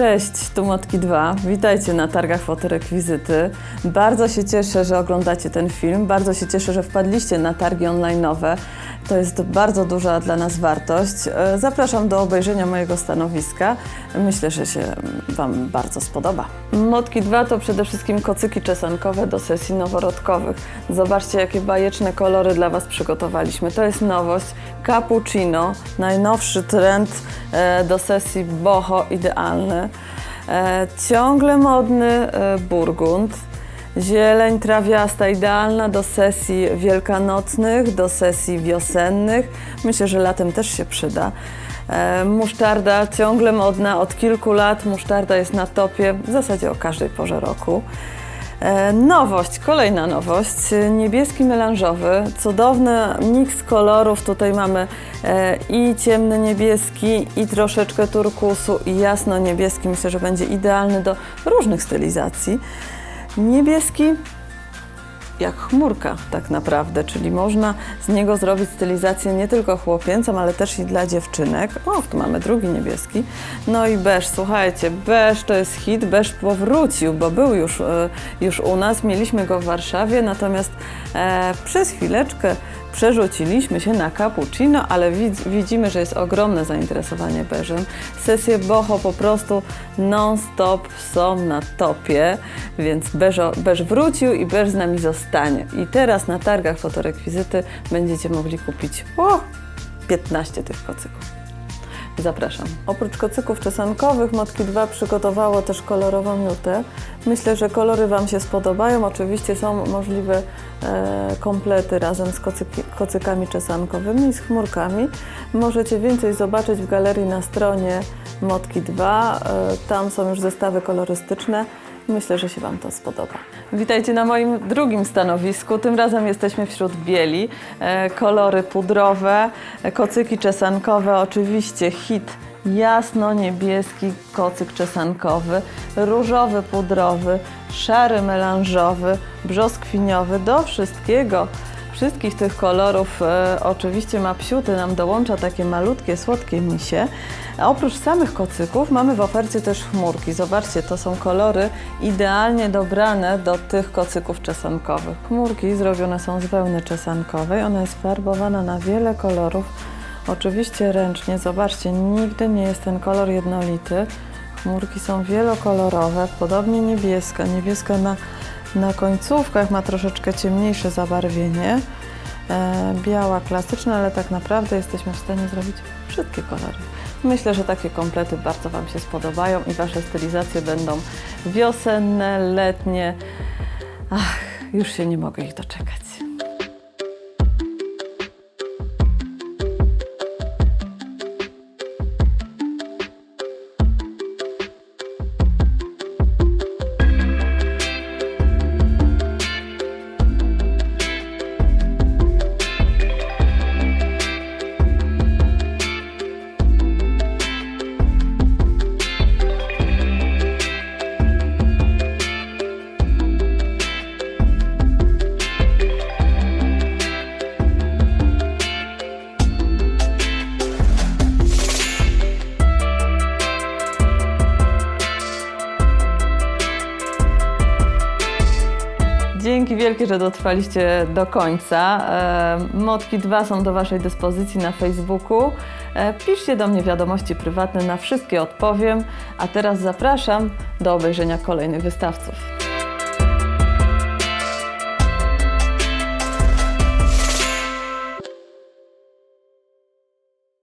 Cześć, tu Motki 2. Witajcie na targach fotorekwizyty. Bardzo się cieszę, że oglądacie ten film. Bardzo się cieszę, że wpadliście na targi online'owe. To jest bardzo duża dla nas wartość. E, Zapraszam do obejrzenia mojego stanowiska. Myślę, że się Wam bardzo spodoba. Motki 2 to przede wszystkim kocyki czesankowe do sesji noworodkowych. Zobaczcie, jakie bajeczne kolory dla Was przygotowaliśmy. To jest nowość. Cappuccino, najnowszy trend e, do sesji boho idealny. E, Ciągle modny e, burgund. Zieleń trawiasta idealna do sesji wielkanocnych, do sesji wiosennych. Myślę, że latem też się przyda. E, Musztarda ciągle modna, od kilku lat musztarda jest na topie, w zasadzie o każdej porze roku. E, Nowość, kolejna nowość, niebieski melanżowy, cudowny miks kolorów. Tutaj mamy e, i ciemny niebieski, i troszeczkę turkusu, i jasno niebieski. Myślę, że będzie idealny do różnych stylizacji. Niebieski jak chmurka tak naprawdę, czyli można z niego zrobić stylizację nie tylko chłopięcą, ale też i dla dziewczynek. O, tu mamy drugi niebieski. No i beż, słuchajcie, beż to jest hit, beż powrócił, bo był już, e, już u nas, mieliśmy go w Warszawie, natomiast e, przez chwileczkę przerzuciliśmy się na cappuccino, ale widz, widzimy, że jest ogromne zainteresowanie beżem. Sesje boho po prostu non-stop są na topie, więc beżo, beż wrócił i beż z nami zostanie. I teraz na targach fotorekwizyty będziecie mogli kupić o, 15 tych kocyków. Zapraszam. Oprócz kocyków czesankowych Motki 2 przygotowało też kolorową miutę. Myślę, że kolory Wam się spodobają. Oczywiście są możliwe e, komplety razem z kocyki, kocykami czesankowymi i z chmurkami. Możecie więcej zobaczyć w galerii na stronie Motki 2. E, tam są już zestawy kolorystyczne. Myślę, że się Wam to spodoba. Witajcie na moim drugim stanowisku. Tym razem jesteśmy wśród bieli. E, kolory pudrowe, e, kocyki czesankowe, oczywiście hit jasno-niebieski kocyk czesankowy, różowy pudrowy, szary melanżowy, brzoskwiniowy. Do wszystkiego wszystkich tych kolorów e, oczywiście Mapsiuty nam dołącza takie malutkie, słodkie misie. A oprócz samych kocyków mamy w ofercie też chmurki. Zobaczcie, to są kolory idealnie dobrane do tych kocyków czesankowych. Chmurki zrobione są z wełny czesankowej. Ona jest farbowana na wiele kolorów. Oczywiście ręcznie. Zobaczcie, nigdy nie jest ten kolor jednolity. Chmurki są wielokolorowe, podobnie niebieska. Niebieska na na końcówkach ma troszeczkę ciemniejsze zabarwienie. E, biała klasyczna, ale tak naprawdę jesteśmy w stanie zrobić wszystkie kolory. Myślę, że takie komplety bardzo Wam się spodobają i Wasze stylizacje będą wiosenne, letnie. Ach, już się nie mogę ich doczekać. Dzięki wielkie, że dotrwaliście do końca. E, Motki 2 są do Waszej dyspozycji na Facebooku. E, Piszcie do mnie wiadomości prywatne, na wszystkie odpowiem. A teraz zapraszam do obejrzenia kolejnych wystawców.